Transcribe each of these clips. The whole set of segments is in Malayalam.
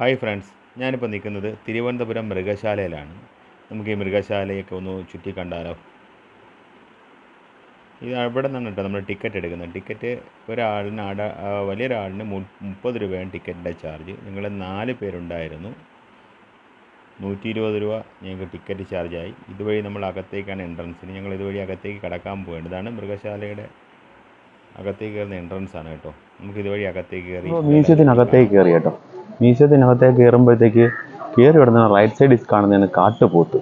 ഹായ് ഫ്രണ്ട്സ് ഞാനിപ്പോൾ നിൽക്കുന്നത് തിരുവനന്തപുരം മൃഗശാലയിലാണ്. നമുക്ക് ഈ മൃഗശാലയൊക്കെ ഒന്ന് ചുറ്റി കണ്ടാലോ? ഇത് അവിടെ നിന്നാണ് കേട്ടോ നമ്മൾ ടിക്കറ്റ് എടുക്കുന്നത്. ടിക്കറ്റ് ഒരാളിന് അട വലിയൊരാളിന് മുപ്പത് രൂപയാണ് ടിക്കറ്റിന്റെ ചാർജ്. നിങ്ങൾ നാല് പേരുണ്ടായിരുന്നു. നൂറ്റി ഇരുപത് രൂപ ഞങ്ങൾക്ക് ടിക്കറ്റ് ചാർജായി. ഇതുവഴി നമ്മൾ അകത്തേക്കാണ് എൻട്രൻസിന് ഞങ്ങൾ ഇതുവഴി അകത്തേക്ക് കടക്കാൻ പോകേണ്ടത് ഇതാണ് മൃഗശാലയുടെ അകത്തേക്ക് കയറുന്ന എൻട്രൻസ് ആണ് കേട്ടോ. നമുക്ക് ഇതുവഴി അകത്തേക്ക് കയറി മ്യൂസിയത്തിനകത്തേക്ക് കയറി കേട്ടോ. മ്യൂസിയത്തിനകത്തേക്ക് കയറുമ്പോഴത്തേക്ക് കയറി വിടുന്ന റൈറ്റ് സൈഡിൽ കാണുന്നതാണ് കാട്ടുപോത്ത്.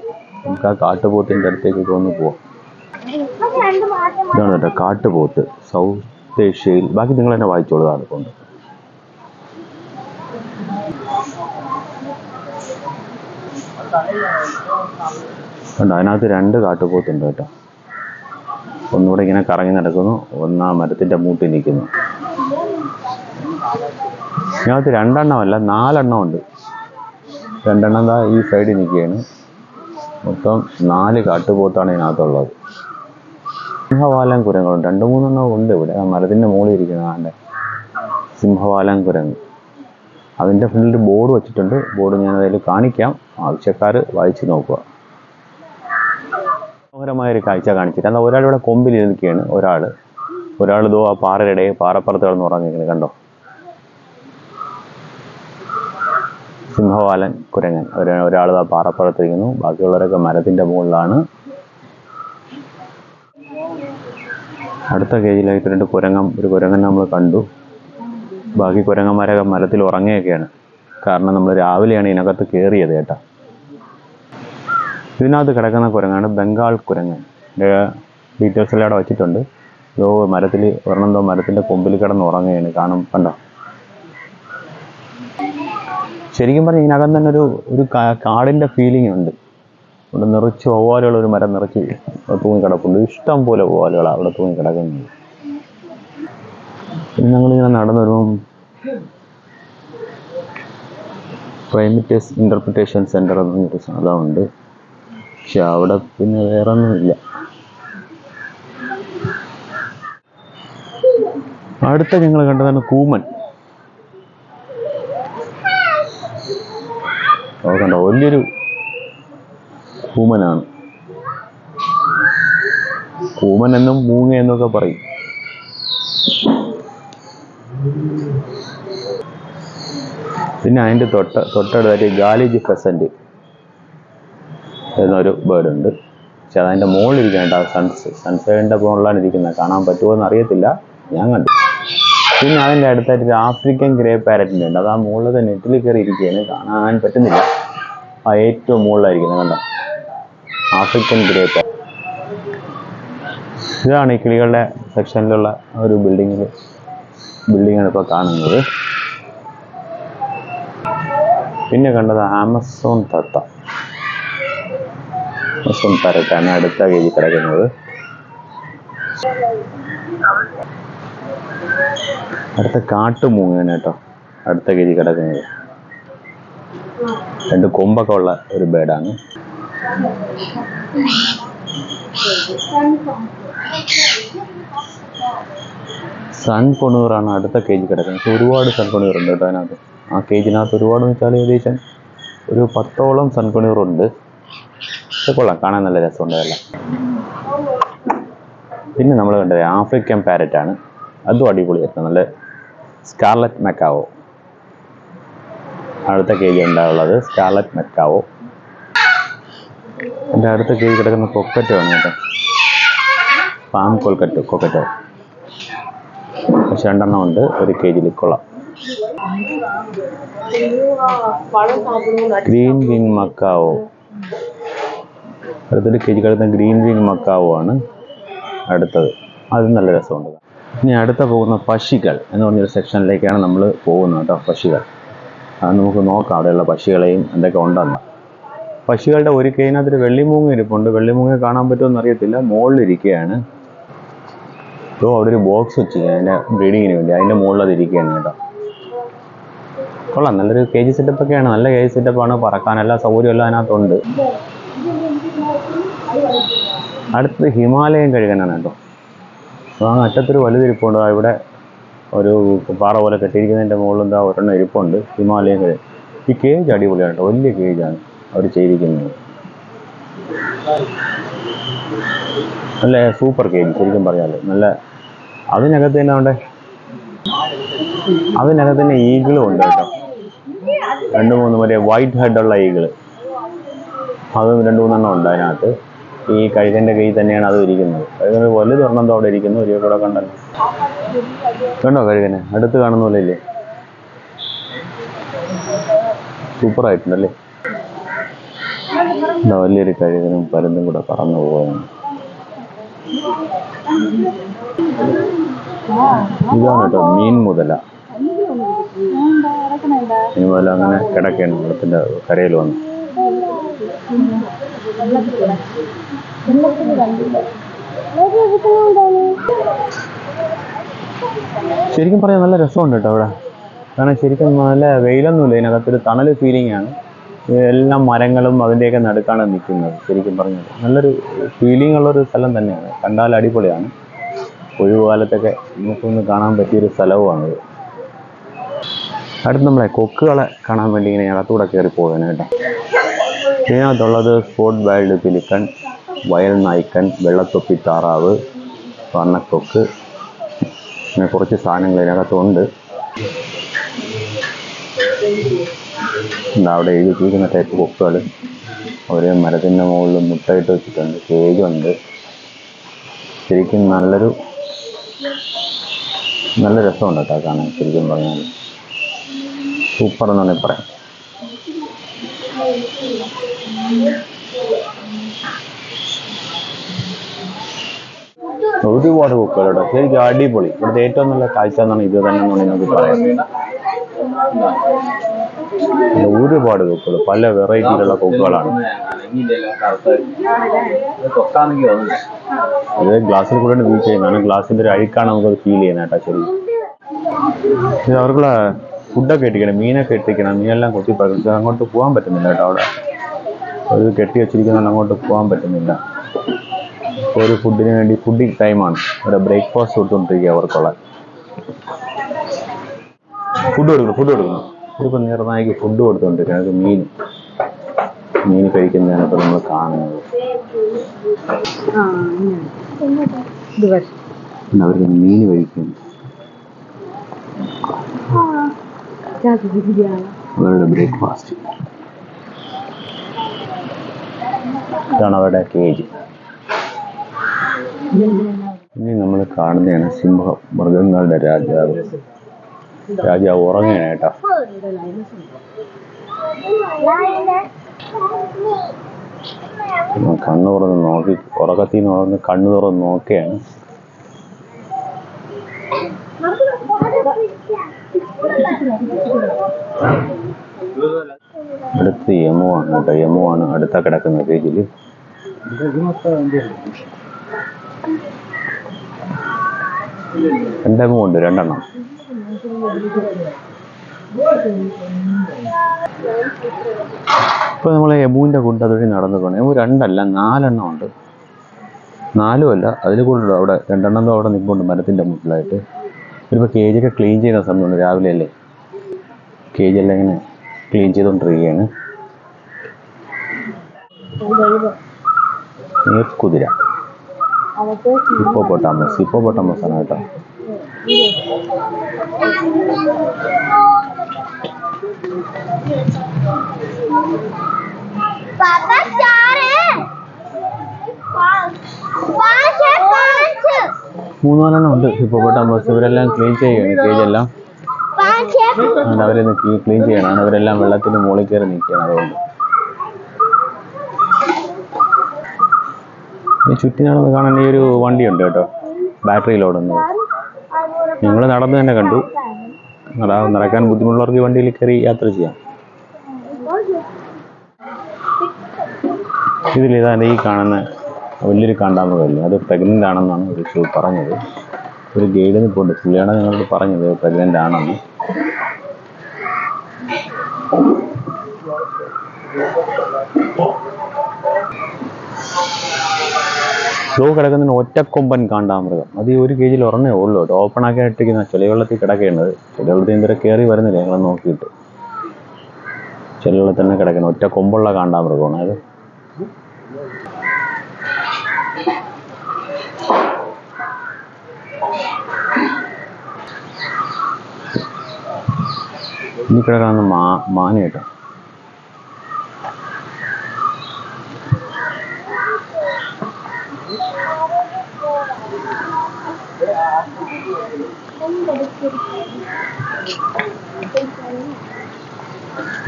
നമുക്ക് ആ കാട്ടുപോത്തിന്റെ അടുത്തേക്ക് ഒന്ന് പോവാം. ഇതാണ് കേട്ടോ കാട്ടുപോത്ത്. സൗത്ത് ഏഷ്യയിൽ ബാക്കി നിങ്ങൾ തന്നെ വായിച്ചോളൂ അതാണ് കൊണ്ട്. കണ്ടോ അതിനകത്ത് രണ്ട് കാട്ടുപോത്തുണ്ട് കേട്ടോ. ഒന്നുകൂടെ ഇങ്ങനെ കറങ്ങി നടക്കുന്നു. ഒന്നാ മരത്തിന്റെ മൂട്ടിൽ നിൽക്കുന്നു. ഇതിനകത്ത് രണ്ടെണ്ണമല്ല നാലെണ്ണം ഉണ്ട് രണ്ടെണ്ണം ദാ ഈ സൈഡിൽ നിൽക്കുകയാണ്. മൊത്തം നാല് കാട്ടുപോത്താണ് ഇതിനകത്തുള്ളത്. സിംഹവാലം കുരങ്ങളുണ്ട് രണ്ട് മൂന്നെണ്ണം ഉണ്ട് ഇവിടെ. ആ മരത്തിന്റെ മുകളിൽ ഇരിക്കുന്ന സിംഹവാലം കുരങ്ങ്. അതിന്റെ ഫ്രണ്ടിൽ ബോർഡ് വെച്ചിട്ടുണ്ട്. ബോർഡ് ഞാൻ അതിൽ കാണിക്കാം. ആവശ്യക്കാർ വായിച്ച് നോക്കുക. മനോഹരമായ ഒരു കാഴ്ച കാണിച്ചിട്ട്. എന്നാൽ ഒരാൾ ഇവിടെ കൊമ്പിൽ നിൽക്കുകയാണ് ഒരാൾ. ഒരാൾ ഇതോ ആ പാറയുടെ ഇടയിൽ പാറപ്പുറത്ത് കിടന്ന് ഉറങ്ങിയിരിക്കുന്നത് കണ്ടോ? സിംഹവാലൻ കുരങ്ങൻ. ഒരു ഒരാൾ ആ പാറപ്പുറത്തിരിക്കുന്നു. ബാക്കിയുള്ളവരൊക്കെ മരത്തിന്റെ മുകളിലാണ്. അടുത്ത കേജിലായിട്ട് രണ്ട് കുരങ്ങം ഒരു കുരങ്ങൻ നമ്മൾ കണ്ടു. ബാക്കി കുരങ്ങന്മാരൊക്കെ മരത്തിൽ ഉറങ്ങുകയൊക്കെയാണ്. കാരണം നമ്മൾ രാവിലെയാണ് ഇതിനകത്ത് കയറിയത് കേട്ടോ. ഇതിനകത്ത് കിടക്കുന്ന കുരങ്ങാണ് ബംഗാൾ കുരങ്ങൻ. ഡീറ്റെയിൽസ് എല്ലാം അവിടെ വെച്ചിട്ടുണ്ട്. ഇതോ മരത്തിൽ ഒരെണ്ണം എന്തോ മരത്തിന്റെ കൊമ്പിൽ കിടന്ന് ഉറങ്ങുകയാണ്. കാണും കണ്ടോ? ശരിക്കും പറഞ്ഞാൽ ഇതിനകം തന്നെ ഒരു ഒരു കാടിന്റെ ഫീലിംഗ് ഉണ്ട്. അവിടെ നിറച്ച് വവ്വാലുകൾ ഒരു മരം നിറച്ച് തൂങ്ങി കിടപ്പുണ്ട്. ഇഷ്ടം പോലെ വവ്വാലുകൾ അവിടെ തൂങ്ങി കിടക്കുന്നുണ്ട് പിന്നെ ഞങ്ങളിങ്ങനെ നടന്നു വരുമ്പം പ്രൈമറ്റേഴ്സ് ഇന്റർപ്രിറ്റേഷൻ സെന്റർ എന്നൊരു സാധനമുണ്ട് പക്ഷെ അവിടെ പിന്നെ വേറെ ഒന്നുമില്ല അടുത്ത ഞങ്ങൾ കണ്ടതാണ് കൂമൻ. അത് വലിയൊരു കൂമനാണ്. കൂമൻ എന്നും മൂങ്ങ എന്നൊക്കെ പറയും. പിന്നെ അതിന്റെ തൊട്ട തൊട്ടടുത്തായിട്ട് ഗാലിജ് ഫെസന്റ് എന്നൊരു ബേർഡ് ഉണ്ട്. പക്ഷെ അതതിന്റെ മുകളിലിരിക്കേണ്ട സൺസ് സൺസൈഡിന്റെ മുകളിലാണ് ഇരിക്കുന്നത്. കാണാൻ പറ്റുമോ എന്ന് അറിയത്തില്ല. ഞാൻ കണ്ടു. പിന്നെ അതിന്റെ അടുത്തായിട്ട് ആഫ്രിക്കൻ ഗ്രേ പാരറ്റിന്റെ ഉണ്ട്. അത് ആ മുകളിൽ തന്നെ നെറ്റിൽ കയറി ഇരിക്കുകയാണ്. കാണാൻ പറ്റുന്നില്ല. ആ ഏറ്റവും മുകളിലായിരിക്കുന്നത് കണ്ടോ? ആഫ്രിക്കൻ ഗ്രേറ്റ് ഇതാണ് ഈ കിളികളുടെ സെക്ഷനിലുള്ള ഒരു ബിൽഡിങ്ങിൽ ബിൽഡിങ്ങാണ് ഇപ്പോൾ കാണുന്നത്. പിന്നെ കണ്ടത് ആമസോൺ തത്ത. ആമസോൺ പാരറ്റാണ് അടുത്ത കേജി കിടക്കുന്നത്. അടുത്ത കാട്ടുമൂങ്ങയാണ് കേട്ടോ അടുത്ത കേജി കിടക്കുന്നത്. രണ്ട് കൊമ്പൊക്കെ ഉള്ള ഒരു ബേഡാണ്. സൺ കൊണൂറാണ് അടുത്ത കേജ് കിടക്കുന്നത്. പക്ഷെ ഒരുപാട് സൺ കൊണൂർ ഉണ്ട് കേട്ടോ അതിനകത്ത്. ആ കേജിനകത്ത് ഒരുപാട് വെച്ചാൽ ഏകദേശം ഒരു പത്തോളം സൺ കൊണൂറുണ്ട് പക്ഷെ കൊള്ളാം കാണാൻ നല്ല രസമുണ്ട് അതെല്ലാം. പിന്നെ നമ്മൾ കണ്ടത് ആഫ്രിക്കൻ പാരറ്റ് ആണ് അതും അടിപൊളിയായിരുന്നു. നല്ല സ്കാർലറ്റ് മെക്കാവോ. അടുത്ത കേജി ഉണ്ടാവുള്ളത് സ്കാർലറ്റ് മെക്കാവോ? എന്റെ അടുത്ത കേജി കിടക്കുന്ന കൊക്കറ്റോ ആണ് കേട്ടോ. Palm cockatoo cockatoo? പക്ഷെ രണ്ടെണ്ണം ഉണ്ട് ഒരു കെ ജിയിൽ കൊള്ളാം. ഗ്രീൻ വിങ് മക്കാവോ അടുത്തൊരു കെ ജി കിടക്കുന്ന ഗ്രീൻ വിങ് മക്കാവോ ആണ് അടുത്തത്. അത് നല്ല രസമുണ്ട്. ഇനി അടുത്ത പോകുന്ന പശികൾ എന്ന് പറഞ്ഞൊരു സെക്ഷനിലേക്കാണ് നമ്മൾ പോകുന്നത് കേട്ടോ അത് നമുക്ക് നോക്കാം. അവിടെയുള്ള പക്ഷികളെയും എന്തൊക്കെ ഉണ്ടെന്ന്. പക്ഷികളുടെ ഒരു കൈനകത്തൊരു വെള്ളിമൂങ്ങ ഇരിപ്പുണ്ട്. വെള്ളിമൂങ്ങ കാണാൻ പറ്റുമെന്ന് അറിയത്തില്ല. മുകളിലിരിക്കുകയാണ്. ഇപ്പോൾ അവിടെ ഒരു ബോക്സ് വെച്ചിരിക്കുക അതിന്റെ ബ്രീഡിങ്ങിന് വേണ്ടി. അതിന്റെ മുകളിൽ ഇരിക്കുകയാണ് കേട്ടോ. കൊള്ളാം. നല്ലൊരു കെ ജി സെറ്റപ്പ് ഒക്കെയാണ്. നല്ല കെ ജി സെറ്റപ്പാണ് പറക്കാൻ എല്ലാ സൗകര്യം എല്ലാം അതിനകത്തുണ്ട്. അടുത്തത് ഹിമാലയം കഴുകനാണ് കേട്ടോ. ആ അറ്റത്തൊരു വലുതിരിപ്പുണ്ട്. ഇവിടെ ഒരു പാറ പോലെ കെട്ടിയിരിക്കുന്നതിന്റെ മുകളിൽ എന്താ ഒരെണ്ണം ഇരിപ്പുണ്ട്. ഹിമാലയൻ കഴിയും ഈ കേജ് അടിപൊളിയാണ് വലിയ കേജാണ് അവർ ചെയ്തിരിക്കുന്നത്. നല്ല സൂപ്പർ കേജ് ശരിക്കും പറയാമല്ലോ നല്ല അതിനകത്ത് തന്നെ ഉണ്ട്? അതിനകത്ത് തന്നെ ഈഗിളും ഉണ്ട് കേട്ടോ. രണ്ട് മൂന്ന് മറ്റേ വൈറ്റ് ഹെഡുള്ള ഈഗിൾ അതും രണ്ട് മൂന്നെണ്ണം ഉണ്ട് അതിനകത്ത്. ഈ കഴുകന്റെ കയ്യിൽ തന്നെയാണ് അത് ഇരിക്കുന്നത്. കഴുകന് വലുതൊരെണ്ണം അവിടെ ഇരിക്കുന്നു. ഒരു കൂടെ കണ്ടല്ലോ. കണ്ടോ കഴുകനെ? അടുത്ത് കാണുന്ന പോലെ ഇല്ലേ? സൂപ്പർ ആയിട്ടുണ്ടല്ലേ? വലിയൊരു കഴുകനും പരുന്തും കൂടെ പറന്നു പോവാണ് ഇതാണ് കേട്ടോ മീൻ മുതല. മീൻ മുതല അങ്ങനെ കിടക്കുകയാണ് വെള്ളത്തിന്റെ കരയിൽ വന്ന്. ശരിക്കും പറയാൻ നല്ല രസമുണ്ട് കേട്ടോ അവിടെ. കാരണം ശരിക്കും നല്ല വെയിലൊന്നുമില്ല ഇതിനകത്തൊരു തണൽ ഫീലിംഗ് ആണ്. എല്ലാ മരങ്ങളും അതിന്റെയൊക്കെ നടുക്കാണ് നിൽക്കുന്നത് ശരിക്കും പറഞ്ഞത് നല്ലൊരു ഫീലിംഗ് ഉള്ളൊരു സ്ഥലം തന്നെയാണ്. കണ്ടാൽ അടിപൊളിയാണ്. ഒഴിവുകാലത്തൊക്കെ നമുക്കൊന്ന് കാണാൻ പറ്റിയൊരു സ്ഥലവുമാണിത് അടുത്ത് നമ്മളെ കൊക്കുകളെ കാണാൻ വേണ്ടി ഇങ്ങനെ അകത്തൂടെ കയറി പോകുന്നത് കേട്ടോ. ഇതിനകത്തുള്ളത് സ്പോട്ട് വൈൽഡ് പിലിക്കൺ വയൽ നായ്ക്കൻ വെള്ളത്തൊപ്പി താറാവ് വർണക്കൊക്ക് അങ്ങനെ കുറച്ച് സാധനങ്ങൾ ഇതിനകത്തുണ്ട്. അവിടെ എഴുതി വെച്ചിരിക്കുന്ന ടൈപ്പ് കൊക്കുകൾ ഒരു മരത്തിന്റെ മുകളിൽ മുട്ടയിട്ട് വെച്ചിട്ടുണ്ട്. കേജുണ്ട് ശരിക്കും നല്ലൊരു നല്ല രസമുണ്ട് കേട്ടോ കാണാൻ ശരിക്കും പറഞ്ഞാൽ സൂപ്പർ എന്നാണ് പറയാം ഒരുപാട് പൂക്കളുണ്ട്. ശരിക്കും അടിപൊളി. ഇവിടുത്തെ ഏറ്റവും നല്ല കാഴ്ച എന്നാണ് ഇത് തന്നെ നമുക്ക് പറയാം. ഒരുപാട് പൂക്കൾ പല വെറൈറ്റിയിലുള്ള പൂക്കളാണ്. അത് ഗ്ലാസ്സിൽ കൂടെ വീ ചെയ്യുന്നതാണ് ഗ്ലാസ്സിന്റെ ഒരു അഴുക്കാണ് നമുക്ക് ഫീൽ ചെയ്യുന്നത് കേട്ടോ ശരി ഇത് അവർക്കുള്ള ഫുഡൊക്കെ ഇട്ടിക്കണം മീനൊക്കെ ഇട്ടിക്കണം മീനെല്ലാം കൊത്തി പറിക്കും അങ്ങോട്ട് പോകാൻ പറ്റുന്നില്ല കേട്ടോ അവിടെ. അത് കെട്ടി വെച്ചിരിക്കുന്നതുകൊണ്ട് അങ്ങോട്ട് പോകാൻ പറ്റുന്നില്ല. ഒരു ഫുഡിന് വേണ്ടി ഫുഡിങ് ടൈമാണ് ഒരു ബ്രേക്ക്ഫാസ്റ്റ് കൊടുത്തുകൊണ്ടിരിക്കുക അവർക്കുള്ള. ഫുഡ് കൊടുക്കുന്നു ഫുഡ് കൊടുക്കുന്നു. ഇതിപ്പോൾ നീർനായിക്ക് ഫുഡ് കൊടുത്തുകൊണ്ടിരിക്കുക അത് മീൻ. മീൻ കഴിക്കുന്നതാണ് ഇപ്പോൾ നമ്മൾ കാണുന്നത്. അവർക്ക് മീൻ. കഴിക്കുന്നു. അവരുടെ ബ്രേക്ക്ഫാസ്റ്റ് ഇതാണ് അവരുടെ കേജ് ഇനി നമ്മൾ കാണുന്നതാണ് സിംഹം മൃഗങ്ങളുടെ രാജാവ്. രാജാവ് ഉറങ്ങുകയാണ് കേട്ടോ. കണ്ണു തുറന്ന് നോക്കി ഉറക്കത്തിൽ നിന്ന് ഉറന്ന് കണ്ണു തുറന്ന് നോക്കുകയാണ്. അടുത്ത് യമുവാണ് കേട്ടോ. യമുവാണ് അടുത്ത കിടക്കുന്ന പേജിൽ രണ്ടെണ്ണം ഉണ്ട് രണ്ടെണ്ണം. ഇപ്പൊ നമ്മൾ യമുവിന്റെ കുണ്ട് അതുവഴി നടന്നു പോകണം യമു രണ്ടല്ല നാലെണ്ണം ഉണ്ട്. നാലും അല്ല അതിൽ കൂടുതൽ അവിടെ രണ്ടെണ്ണം അവിടെ നിൽപ്പുണ്ട് മരത്തിന്റെ മുട്ടിലായിട്ട്. ഇതിപ്പോൾ കേജൊക്കെ ക്ലീൻ ചെയ്യുന്ന സമയമുണ്ട് രാവിലെ അല്ലേ? കേജെല്ലാം ഇങ്ങനെ ക്ലീൻ ചെയ്തുകൊണ്ടിരിക്കുകയാണ് നീർക്കുതിര ഹിപ്പോപ്പൊട്ടാമസ് ഹിപ്പോപ്പൊട്ടാമസ് ആണ് കേട്ടോ. മൂന്നാലെണ്ണം ഉണ്ട് ഹിപ്പോപ്പൊട്ടാമസ്. ഇവരെല്ലാം ക്ലീൻ ചെയ്യുകയാണ്. കേജെല്ലാം അവരെ ക്ലീൻ ചെയ്യണം. അവരെല്ലാം വെള്ളത്തിന് മുകളിൽ കയറി നിൽക്കുകയാണ് അതുകൊണ്ട്. ഈ ചുറ്റിനാണെന്ന് കാണാൻ ഈ ഒരു വണ്ടിയുണ്ട് കേട്ടോ. ബാറ്ററിയിൽ ഓടുന്നത് ഞങ്ങൾ നടന്ന് തന്നെ കണ്ടു. നടാ നടക്കാൻ ബുദ്ധിമുട്ടുള്ളവർക്ക് വണ്ടിയിൽ കയറി യാത്ര ചെയ്യാം. ഇതിൽ ഇതാണ് ഈ കാണുന്ന വലിയൊരു കാണ്ടാമൃഗമല്ലേ? അത് പ്രഗ്നന്റ് ആണെന്നാണ് ഒരു പറഞ്ഞത്. ഒരു ഗൈഡിന് പോയിട്ട് പുള്ളിയാണ് ഞങ്ങളോട് പറഞ്ഞത്. പ്രഗ്നന്റ് ആണെന്ന്. ഫ്ലോ കിടക്കുന്നതിന് ഒറ്റക്കൊമ്പൻ കാണ്ടാമൃഗം. അത് ഈ ഒരു കേജിൽ ഉറങ്ങേ ഉള്ളൂ. കേട്ടോ ഓപ്പൺ ആക്കി ഇട്ടിരിക്കുന്ന ചെളിവെള്ളത്തിൽ കിടക്കേണ്ടത്. ചെളിവെള്ളത്തിൽ ഇന്ദ്ര കയറി വരുന്നില്ല. ഞങ്ങൾ നോക്കിയിട്ട്. ചെളിവെള്ളത്തിൽ തന്നെ കിടക്കുന്ന ഒറ്റ കൊമ്പുള്ള കാണ്ടാമൃഗമാണ് അത്. ഇനി കിടക്കണം മാ മാന കേട്ടോ.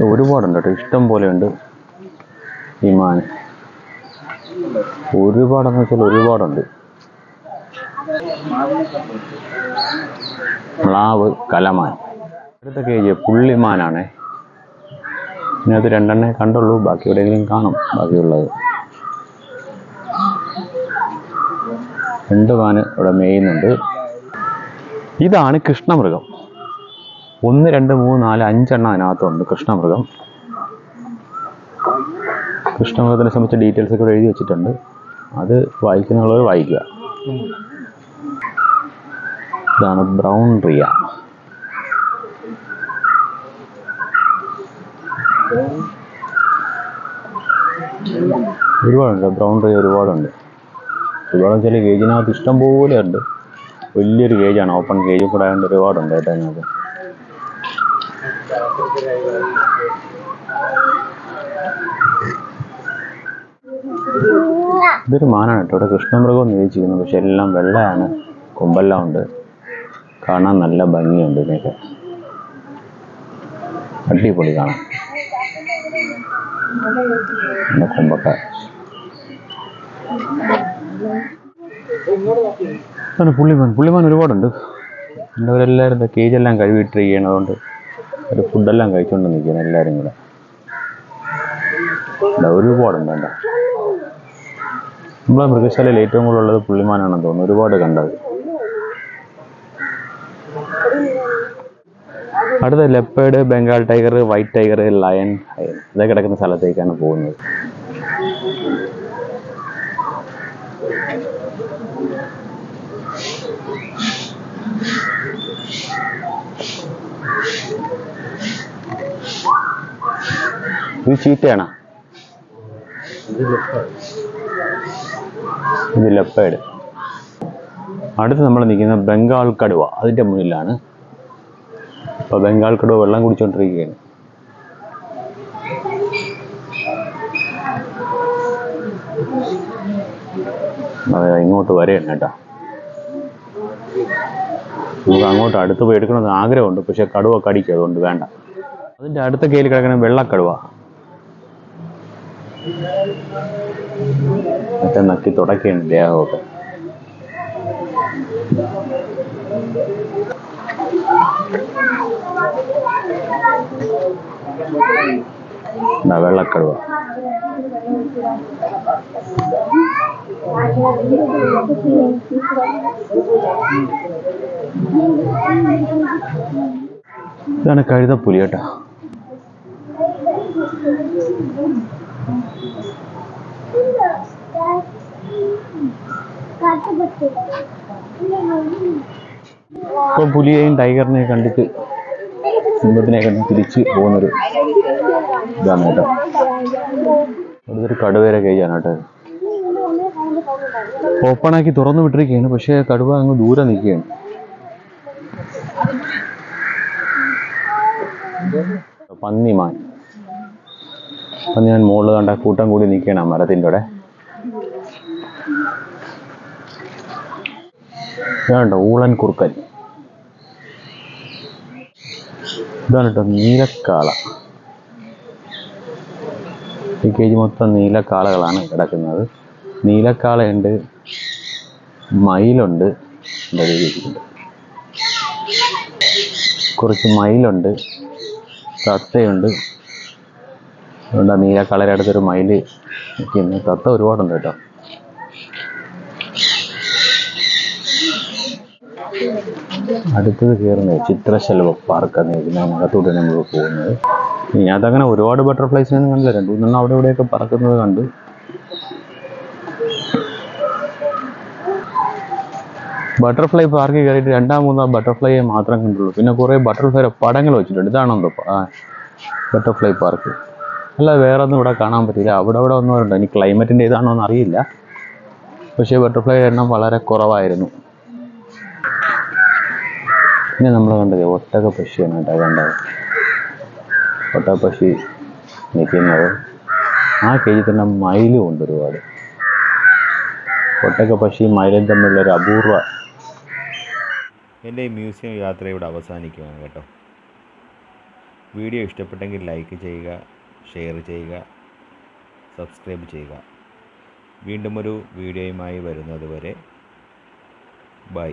ഒരുപാടുണ്ട്? കേട്ടോ ഇഷ്ടം പോലെ ഉണ്ട് ഈ മാൻ ഒരുപാടെന്ന് വെച്ചാൽ ഒരുപാടുണ്ട്. പ്ലാവ് കലമാൻ. അടുത്ത കേജ് പുള്ളിമാനാണ്. ഇതിനകത്ത് രണ്ടെണ്ണേ കണ്ടുള്ളൂ. ബാക്കി എവിടെയെങ്കിലും കാണും ബാക്കിയുള്ളത്. രണ്ട് മാന് ഇവിടെ മേയുന്നുണ്ട് ഇതാണ് കൃഷ്ണമൃഗം. ഒന്ന് രണ്ട് മൂന്ന് നാല് അഞ്ചെണ്ണം അതിനകത്തുണ്ട്. കൃഷ്ണമൃഗം. കൃഷ്ണമൃഗത്തിനെ സംബന്ധിച്ച ഡീറ്റെയിൽസ് ഒക്കെ എഴുതി വെച്ചിട്ടുണ്ട്. അത് വായിക്കുന്നുള്ളവർ വായിക്കുക. ഇതാണ് ബ്രൗൺ റിയ. ഒരുപാടുണ്ട്. ബ്രൗൺ റിയ ഒരുപാടുണ്ട്. ഒരുപാട് വെച്ചാൽ ഗേജിനകത്ത് ഇഷ്ടം പോലെ ഉണ്ട്. വലിയൊരു കേജാണ് ഓപ്പൺ കേജ് കൂടെ ആയതുകൊണ്ട് ഒരുപാടുണ്ട് കേട്ടോ അതിനകത്ത് ഇതൊരു മാനാണ് കേട്ടോ. ഇവിടെ കൃഷ്ണമൃഗം എന്ന് ചോദിച്ചിരിക്കുന്നത് പക്ഷെ എല്ലാം വെള്ളയാണ്. കൊമ്പെല്ലാം ഉണ്ട്. കാണാൻ നല്ല ഭംഗിയുണ്ട് ഇതിനൊക്കെ. അടിപൊളി കാണാം. നല്ല കൊമ്പൊക്കെ. ആണ് പുള്ളിമാൻ പുള്ളിമാൻ ഒരുപാടുണ്ട്. എല്ലാവരെല്ലാവരും കേജെല്ലാം ട്രൈ ചെയ്യണതുകൊണ്ട് ഒരു ഫുഡെല്ലാം കഴിച്ചുകൊണ്ട് നിൽക്കുകയാണ് എല്ലാവരും കൂടെ. ഒരുപാടുണ്ട് എന്താ നമ്മളെ മൃഗശാലയിൽ ഏറ്റവും കൂടുതൽ ഉള്ളത് പുള്ളിമാനാണെന്ന് തോന്നുന്നു. ഒരുപാട് കണ്ടത് അടുത്ത leopard Bengal tiger white tiger lion ഇതൊക്കെ കിടക്കുന്ന സ്ഥലത്തേക്കാണ് പോകുന്നത്. ഇത് ചീറ്റയാണോ ഇത് ലെപ്പേഡ്. അടുത്ത് നമ്മൾ നിൽക്കുന്ന ബംഗാൾ കടുവ അതിന്റെ മുന്നിലാണ്. ഇപ്പോൾ ബംഗാൾ കടുവ വെള്ളം കുടിച്ചുകൊണ്ടിരിക്കുകയാണ് അതെ ഇങ്ങോട്ട് വരെയാണ് കേട്ടോ. നമുക്ക് അങ്ങോട്ട് അടുത്ത് പോയി എടുക്കണമെന്ന് ആഗ്രഹമുണ്ട്. പക്ഷെ കടുവ കടിക്കും അതുകൊണ്ട് വേണ്ട. അതിന്റെ അടുത്ത കയ്യിൽ കിടക്കുന്ന വെള്ളക്കടുവ. മറ്റേ നക്കി തുടക്കുകയാണ് ദേഹമൊക്കെ. വെള്ളക്കടുവ. ഇതാണ് കഴുതപ്പുലി കേട്ടോ. ഇപ്പൊ പുലിയെയും ടൈഗറിനെയും കണ്ടിട്ട് സിംഹത്തിനെ കണ്ട് തിരിച്ച് പോകുന്നൊരു ഇതാണ് കേട്ടോ. അടുത്തൊരു കടുവേരെ കേജാണ് കേട്ടോ ഓപ്പണാക്കി തുറന്നു വിട്ടിരിക്കുകയാണ് പക്ഷേ കടുവ അങ്ങ് ദൂരെ നിൽക്കുകയാണ്. പന്നിമാൻ. പന്നിമാൻ മുകളിൽ കണ്ട കൂട്ടം കൂടി നിൽക്കണം മരത്തിന്റെ അവിടെ ഇതാണ്ടോ ഊളൻ കുറുക്കൻ. ഇതാണ് കേട്ടോ നീലക്കാള. ഈ കേജ് മൊത്തം നീലക്കാളകളാണ് കിടക്കുന്നത്. നീലക്കാളയുണ്ട് മയിലുണ്ട് കുറച്ച് മയിലുണ്ട് തത്തയുണ്ട് അതുകൊണ്ട് ആ കളർ അടുത്തൊരു മയിൽ നിൽക്കുന്നു തത്ത ഒരുപാടുണ്ട് കേട്ടോ. അടുത്തത് കയറുന്നത് ചിത്രശലഭ പാർക്ക് എന്ന് ഇതിനകത്തൂടെ നമ്മൾ പോകുന്നത്. ഇനി അതങ്ങനെ ഒരുപാട് ബട്ടർഫ്ലൈസിനെ കണ്ടില്ല. രണ്ടു മൂന്നെണ്ണം അവിടെ ഇവിടെയൊക്കെ പറക്കുന്നത് കണ്ടു. ബട്ടർഫ്ലൈ പാർക്കിൽ കയറിയിട്ട് രണ്ടാം മൂന്നാം ബട്ടർഫ്ലൈയെ മാത്രം കണ്ടുള്ളൂ. പിന്നെ കുറേ ബട്ടർഫ്ലൈയുടെ പടങ്ങൾ വെച്ചിട്ടുണ്ട്. ഇതാണോ ആ ബട്ടർഫ്ലൈ പാർക്ക് അല്ല വേറെ ഒന്നും ഇവിടെ കാണാൻ പറ്റില്ല അവിടെ അവിടെ ഒന്നും ഉണ്ട് ഇനി ക്ലൈമറ്റിന്റെ ഇതാണോ എന്ന് അറിയില്ല. പക്ഷേ ബട്ടർഫ്ലൈ എണ്ണം വളരെ കുറവായിരുന്നു. പിന്നെ നമ്മൾ കണ്ടത് ഒട്ടക പക്ഷിയാണ് കേട്ടോ കണ്ടത്. ഒട്ടക പക്ഷി നിൽക്കുന്നത്. ആ കേജിൽ തന്നെ മയിലും ഉണ്ട് ഒരുപാട്. ഒട്ടക പക്ഷിയും മയിലും തമ്മിലുള്ള ഒരു അപൂർവ എന്റെ ഈ മ്യൂസിയം യാത്ര ഇവിടെ അവസാനിക്കുകയാണ് കേട്ടോ. വീഡിയോ ഇഷ്ടപ്പെട്ടെങ്കിൽ ലൈക്ക് ചെയ്യുക ഷെയർ ചെയ്യുക സബ്സ്ക്രൈബ് ചെയ്യുക. വീണ്ടും ഒരു വീഡിയോയുമായി വരുന്നത് വരെ ബൈ.